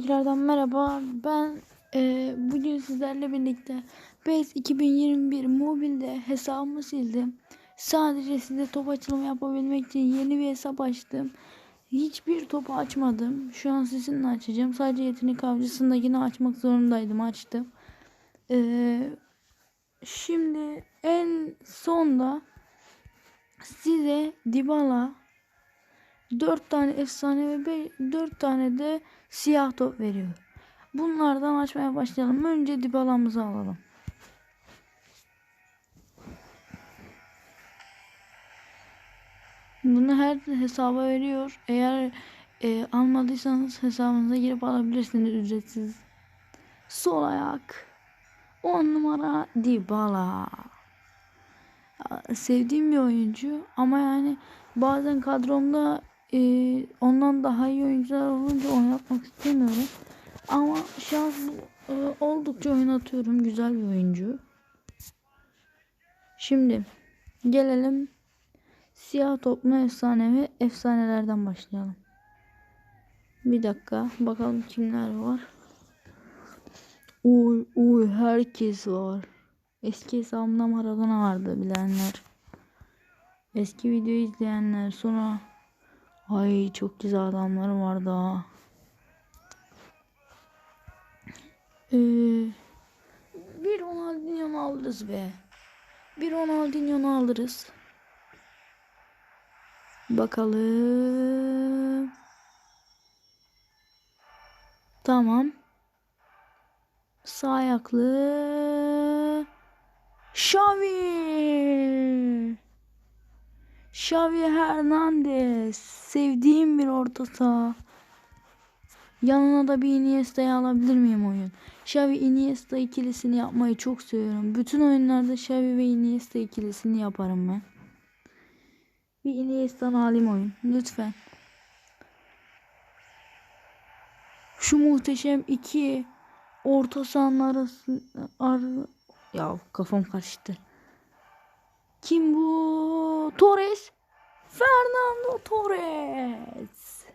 Tekrardan merhaba. Ben e, bugün sizlerle birlikte PES 2021 mobilde hesabımı sildim. Sadece size top açılımı yapabilmek için yeni bir hesap açtım. Hiçbir topu açmadım. Şu an sizinle açacağım. Sadece yetenek avcısındakini açmak zorundaydım. Açtım. E, şimdi en sonda size Dybala 4 tane efsane ve 4 tane de siyah top veriyor. Bunlardan açmaya başlayalım. Önce Dybala'mızı alalım. Bunu her hesaba veriyor. Eğer e, almadıysanız hesabınıza girip alabilirsiniz ücretsiz. Sol ayak. 10 numara Dybala. Sevdiğim bir oyuncu ama yani bazen kadromda e, ondan daha iyi oyuncular olunca oynatmak istemiyorum. Ama şans e, oldukça oynatıyorum. Güzel bir oyuncu. Şimdi gelelim siyah toplu efsane ve efsanelerden başlayalım. Bir dakika bakalım kimler var. Uy uy herkes var. Eski hesabımda Maradona vardı bilenler. Eski videoyu izleyenler sonra Ay çok güzel adamlar var daha. Ee, bir Ronaldinho'nu alırız be. Bir Ronaldinho'nu alırız. Bakalım. Tamam. Sağ ayaklı. Xavi. Xavi Hernandez. Sevdiğim bir orta saha. Yanına da bir Iniesta'yı alabilir miyim oyun? Xavi Iniesta ikilisini yapmayı çok seviyorum. Bütün oyunlarda Xavi ve Iniesta ikilisini yaparım ben. Bir Iniesta'nı alayım oyun. Lütfen. Şu muhteşem iki orta sahanın arası... Ar ya kafam karıştı. Kim bu? Torres. Fernando Torres.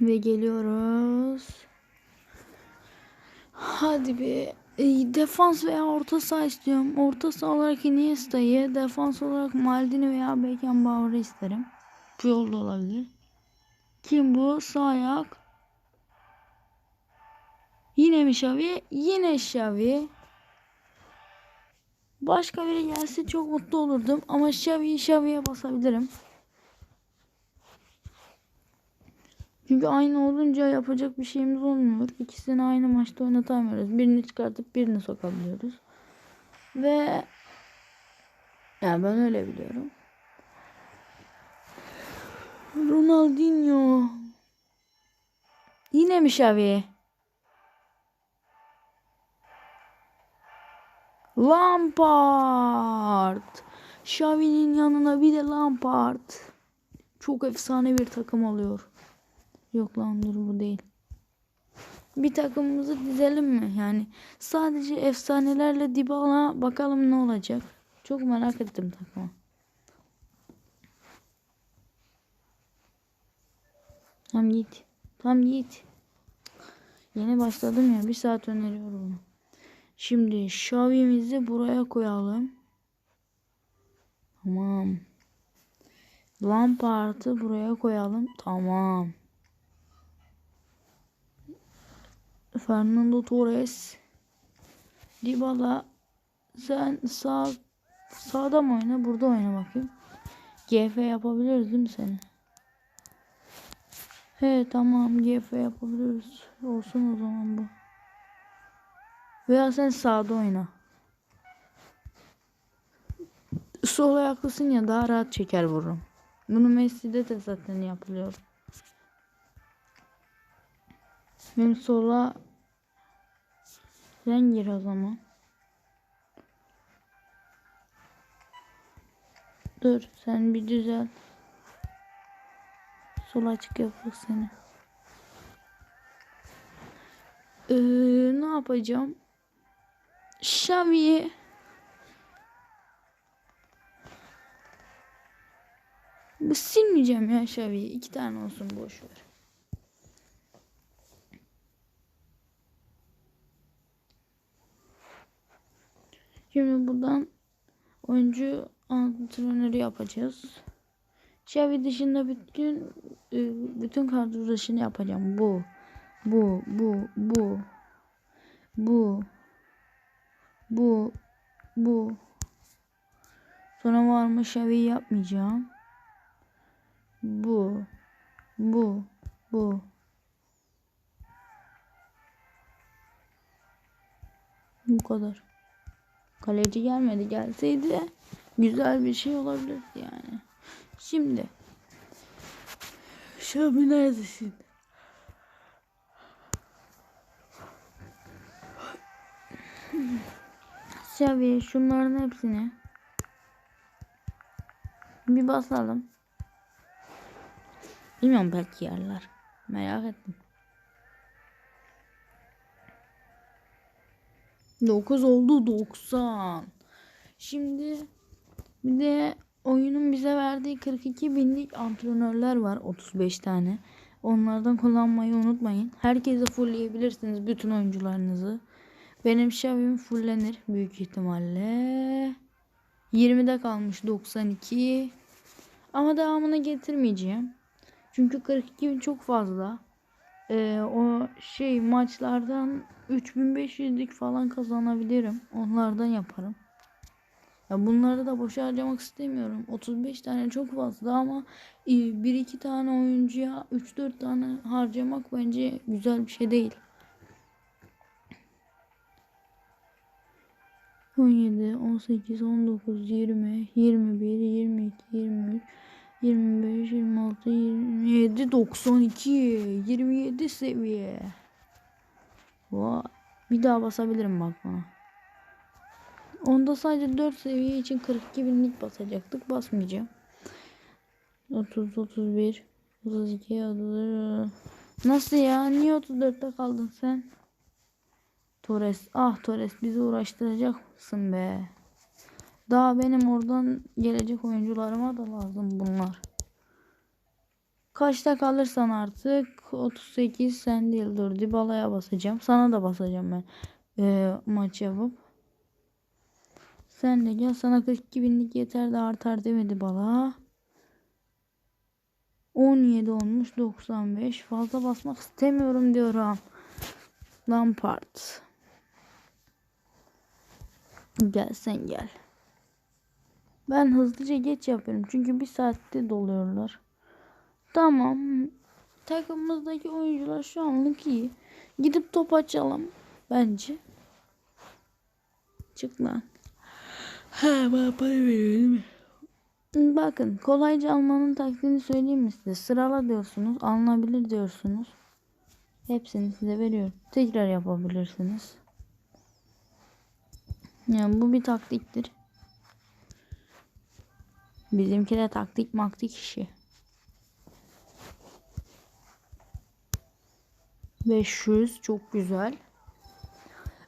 Ve geliyoruz. Hadi bir e, defans veya orta saha istiyorum. Orta saha olarak Iniesta'yı, defans olarak Maldini veya Beckenbauer'ı isterim. Bu yolda olabilir. Kim bu? Sağ ayak. Yine mi Xavi? Yine Xavi. Başka biri gelse çok mutlu olurdum. Ama Xavi'yi Xavi'ye basabilirim. Çünkü aynı olunca yapacak bir şeyimiz olmuyor. İkisini aynı maçta oynatamıyoruz. Birini çıkartıp birini sokabiliyoruz. Ve yani ben öyle biliyorum. Ronaldinho. Yine mi Xavi? Lampard. Xavi'nin yanına bir de Lampard. Çok efsane bir takım oluyor. Yok lan dur bu değil. Bir takımımızı dizelim mi? Yani sadece efsanelerle Dybala bakalım ne olacak. Çok merak ettim takımı. Tam git. Tam git. Yeni başladım ya. Bir saat öneriyorum. Şimdi Xavi'mizi buraya koyalım. Tamam. Lampard'ı buraya koyalım. Tamam. Fernando Torres. Dybala sen sağ sağda mı oyna? Burada oyna bakayım. GF yapabiliriz değil mi seni? He tamam GF yapabiliriz. Olsun o zaman bu. Veya sen sağda oyna. Sol ayaklısın ya daha rahat çeker vururum. Bunu Messi'de de zaten yapılıyor. Benim sola sen gir o zaman. Dur sen bir düzel. Sol açık yapıyor seni. Ee, ne yapacağım? Xavi'yi Bu silmeyeceğim ya Xavi'yi. İki tane olsun boş ver. Şimdi buradan oyuncu antrenörü yapacağız. Xavi dışında bütün e, bütün kadro yapacağım. Bu, bu, bu, bu, bu, bu, bu. Sonra var mı Xavi'yi yapmayacağım. Bu, bu, bu. Bu kadar. Kaleci gelmedi. Gelseydi güzel bir şey olabilirdi yani. Şimdi. Şabi neredesin? Şabi şunların hepsini bir basalım. Bilmiyorum belki yerler. Merak ettim. 9 oldu 90. Şimdi bir de oyunun bize verdiği 42 binlik antrenörler var 35 tane. Onlardan kullanmayı unutmayın. Herkese fullleyebilirsiniz bütün oyuncularınızı. Benim Xavi'm fullenir büyük ihtimalle. 20'de kalmış 92. Ama devamını getirmeyeceğim. Çünkü 42 bin çok fazla. Ee, o şey maçlardan 3500'lük falan kazanabilirim. Onlardan yaparım. Ya bunları da boşa harcamak istemiyorum. 35 tane çok fazla ama 1-2 tane oyuncuya 3-4 tane harcamak bence güzel bir şey değil. 17, 18, 19, 20, 21, 22, 23, 25, 26, 27, 92, 27 seviye. Vay. Bir daha basabilirim bak bana. Onda sadece 4 seviye için 42 binlik basacaktık. Basmayacağım. 30, 31, 32, 30. Nasıl ya? Niye 34'te kaldın sen? Torres. Ah Torres bizi uğraştıracak mısın be? Daha benim oradan gelecek oyuncularıma da lazım bunlar. Kaçta kalırsan artık 38 sen değil dur Dybala'ya basacağım. Sana da basacağım ben e, maç yapıp. Sen de gel sana 42 binlik yeter de artar demedi bala. 17 olmuş 95 fazla basmak istemiyorum diyorum. Lampard. Gel sen gel. Ben hızlıca geç yapıyorum çünkü bir saatte doluyorlar. Tamam. Takımımızdaki oyuncular şu anlık iyi. Gidip top açalım bence. Çık lan. Ha bana para veriyor değil mi? Bakın kolayca almanın taktiğini söyleyeyim mi size? Sırala diyorsunuz. Alınabilir diyorsunuz. Hepsini size veriyorum. Tekrar yapabilirsiniz. Yani bu bir taktiktir. Bizimki de taktik maktik işi. 500 çok güzel.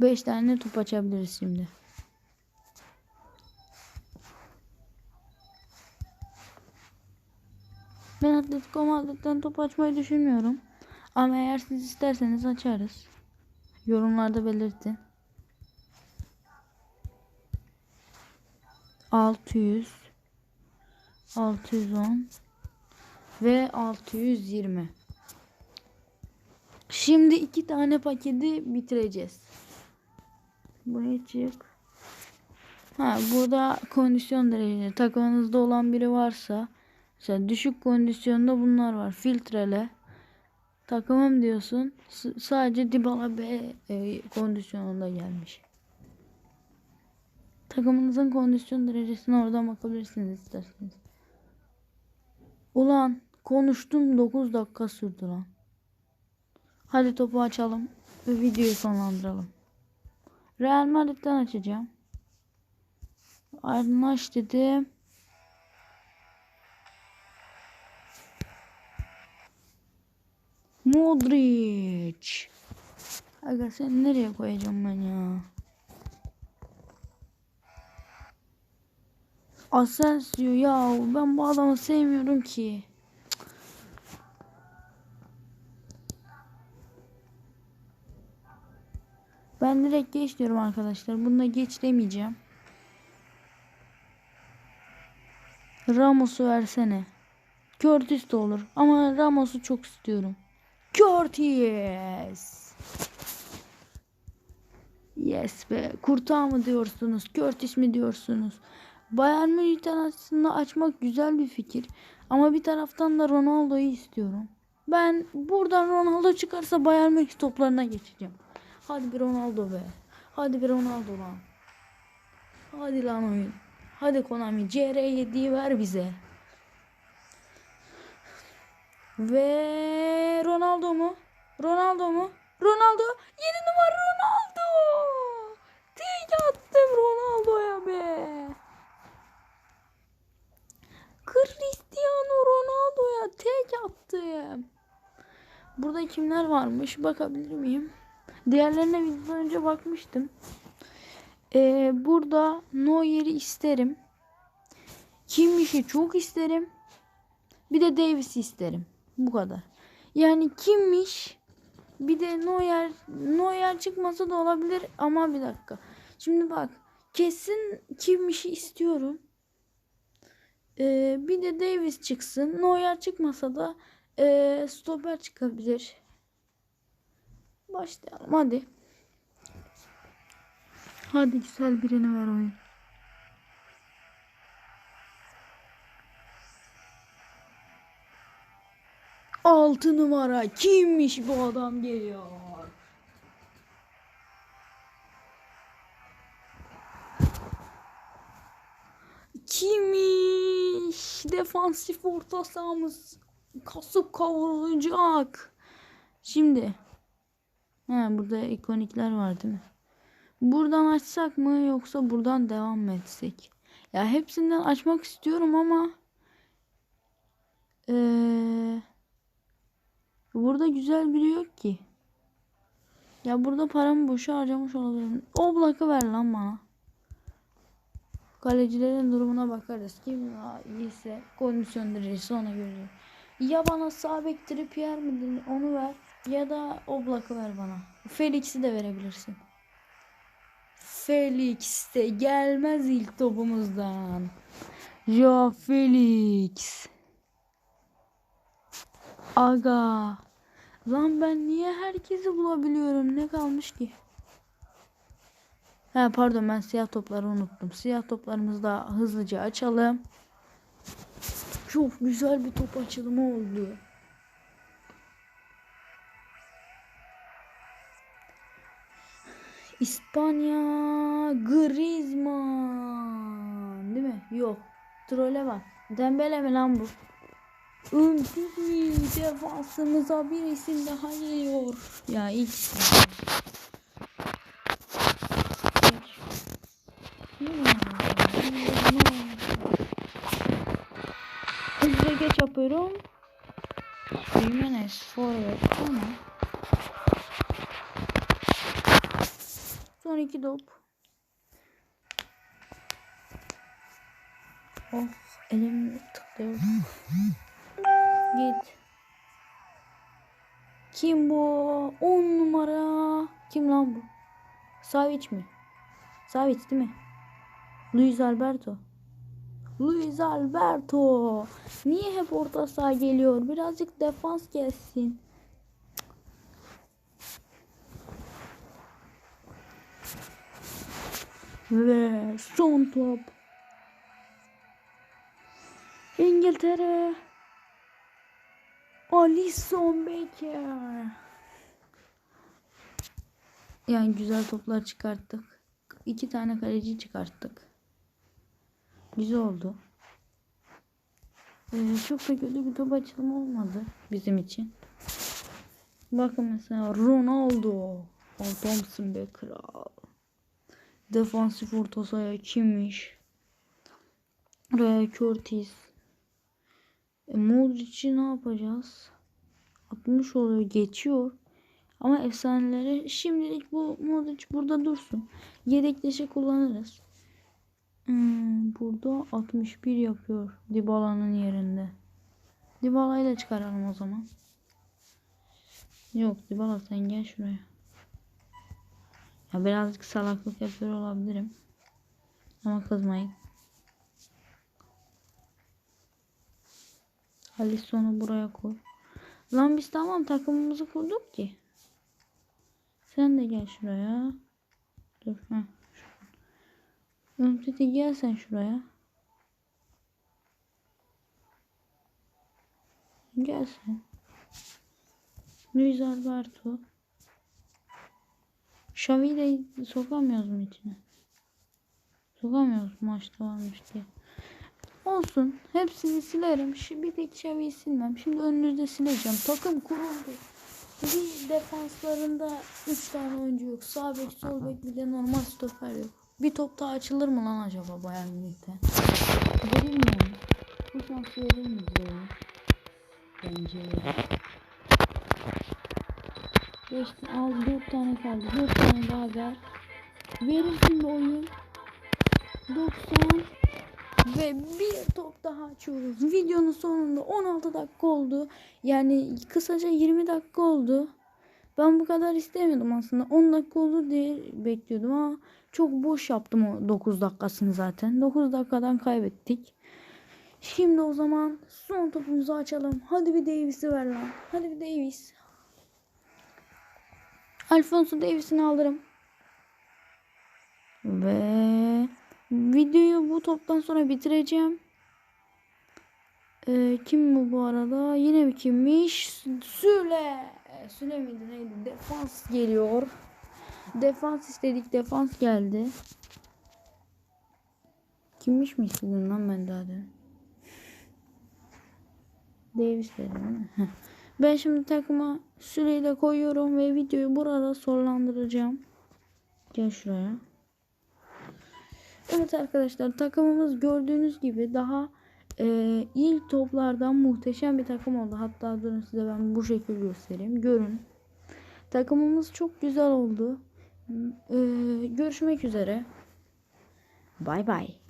5 tane top açabiliriz şimdi. Ben Atletico Madrid'den top açmayı düşünmüyorum. Ama eğer siz isterseniz açarız. Yorumlarda belirtin. 600 610 ve 620 Şimdi iki tane paketi bitireceğiz. Buraya çık. Ha burada kondisyon dereceleri takımınızda olan biri varsa mesela düşük kondisyonda bunlar var. Filtrele takımım diyorsun. S sadece Dybala B e, kondisyonunda gelmiş. Takımınızın kondisyon derecesine oradan bakabilirsiniz isterseniz. Ulan konuştum 9 dakika sürdü lan. Hadi topu açalım ve videoyu sonlandıralım. Real Madrid'den açacağım. Aç dedim. Modric. Aga sen nereye koyacağım ben ya? Asensio ya ben bu adamı sevmiyorum ki. Ben direkt geç diyorum arkadaşlar. Bunda geç demeyeceğim. Ramos'u versene. Curtis de olur. Ama Ramos'u çok istiyorum. Curtis. Yes be. Kurtağı mı diyorsunuz? Curtis mi diyorsunuz? Bayern Münih'ten aslında açmak güzel bir fikir. Ama bir taraftan da Ronaldo'yu istiyorum. Ben buradan Ronaldo çıkarsa Bayern Münih toplarına geçeceğim. Hadi bir Ronaldo be. Hadi bir Ronaldo lan. Hadi lan oyun. Hadi Konami CR7'yi ver bize. Ve Ronaldo mu? Ronaldo mu? Ronaldo. 7 numara Ronaldo. Burada kimler varmış bakabilir miyim? Diğerlerine videodan önce bakmıştım. Ee, burada Neuer'i isterim. Kimmiş'i çok isterim. Bir de Davis'i isterim. Bu kadar. Yani kimmiş? Bir de Neuer, Neuer çıkmasa da olabilir ama bir dakika. Şimdi bak kesin kimmiş'i istiyorum. Ee, bir de Davis çıksın. Neuer çıkmasa da ee, stoper çıkabilir. Başlayalım hadi. Hadi güzel birini ver oyun. Altı numara kimmiş bu adam geliyor. Kimmiş? Defansif orta sahamız kasıp kavurulacak. Şimdi. He, burada ikonikler var değil mi? Buradan açsak mı yoksa buradan devam mı etsek? Ya hepsinden açmak istiyorum ama ee, burada güzel biri yok ki. Ya burada paramı boşa harcamış olabilirim. O blakı ver lan bana. Kalecilerin durumuna bakarız. Kim ya iyiyse kondisyon derecesi ona göre. Ya bana sağ bek Trippier mi onu ver ya da o blakı ver bana. Felix'i de verebilirsin. Felix de gelmez ilk topumuzdan. Ya Felix. Aga. Lan ben niye herkesi bulabiliyorum? Ne kalmış ki? Ha pardon ben siyah topları unuttum. Siyah toplarımızı da hızlıca açalım. Çok güzel bir top açılımı oldu. İspanya Griezmann değil mi? Yok. Trole bak. Dembele mi lan bu? Mi? Defansımıza bir isim daha geliyor. Ya ilk yapıyorum. Jimenez forvet ama Son iki top. Of elim tıklıyor. Git. Kim bu? 10 numara. Kim lan bu? Savic mi? Savic değil mi? Luis Alberto. Luis Alberto. Niye hep orta saha geliyor? Birazcık defans gelsin. Ve son top. İngiltere. Alisson Becker. Yani güzel toplar çıkarttık. İki tane kaleci çıkarttık. Güzel oldu. Ee, çok da kötü bir top açılımı olmadı bizim için. Bakın mesela Ronaldo. Adamsın be kral. Defansif orta sahaya kimmiş? Ray Curtis. E, Modric'i ne yapacağız? 60 oluyor geçiyor. Ama efsaneleri şimdilik bu Modric burada dursun. Yedekleşe kullanırız. Hmm, burada 61 yapıyor Dybala'nın yerinde. Dybala'yı da çıkaralım o zaman. Yok Dybala sen gel şuraya. Ya birazcık salaklık yapıyor olabilirim. Ama kızmayın. Alisson'u buraya koy. Lan biz tamam takımımızı kurduk ki. Sen de gel şuraya. Dur. Heh. Ümtiti gel sen şuraya. Gel sen. Luis Alberto. Xavi'yi de sokamıyoruz mu içine? Sokamıyoruz maçta varmış diye. Olsun. Hepsini silerim. Şimdi bir tek Xavi'yi silmem. Şimdi önünüzde sileceğim. Takım kuruldu. Bir defanslarında 3 tane oyuncu yok. Sağ bek, sol bek bir de normal stoper yok. Bir top daha açılır mı lan acaba Bayern Münih'te? Verilmiyor? Bu şans verilmiyor. Bence. 5 al 4 tane kaldı. 4 tane daha ver. Verir şimdi oyun. 90 ve bir top daha açıyoruz. Videonun sonunda 16 dakika oldu. Yani kısaca 20 dakika oldu. Ben bu kadar istemiyordum aslında. 10 dakika olur diye bekliyordum ama çok boş yaptım o 9 dakikasını zaten. 9 dakikadan kaybettik. Şimdi o zaman son topumuzu açalım. Hadi bir Davis'i ver lan. Hadi bir Davis. Alfonso Davis'ini alırım. Ve videoyu bu toptan sonra bitireceğim. Ee, kim bu bu arada? Yine bir kimmiş? Süle. Süle miydi neydi? Defans geliyor. Defans istedik. Defans geldi. Kimmiş mi istedim lan ben daha demin? Davis dedim. Ben şimdi takıma Süleyi de koyuyorum ve videoyu burada sonlandıracağım. Gel şuraya. Evet arkadaşlar takımımız gördüğünüz gibi daha e, ilk toplardan muhteşem bir takım oldu. Hatta durun size ben bu şekilde göstereyim. Görün. Takımımız çok güzel oldu. E, görüşmek üzere. Bay bay.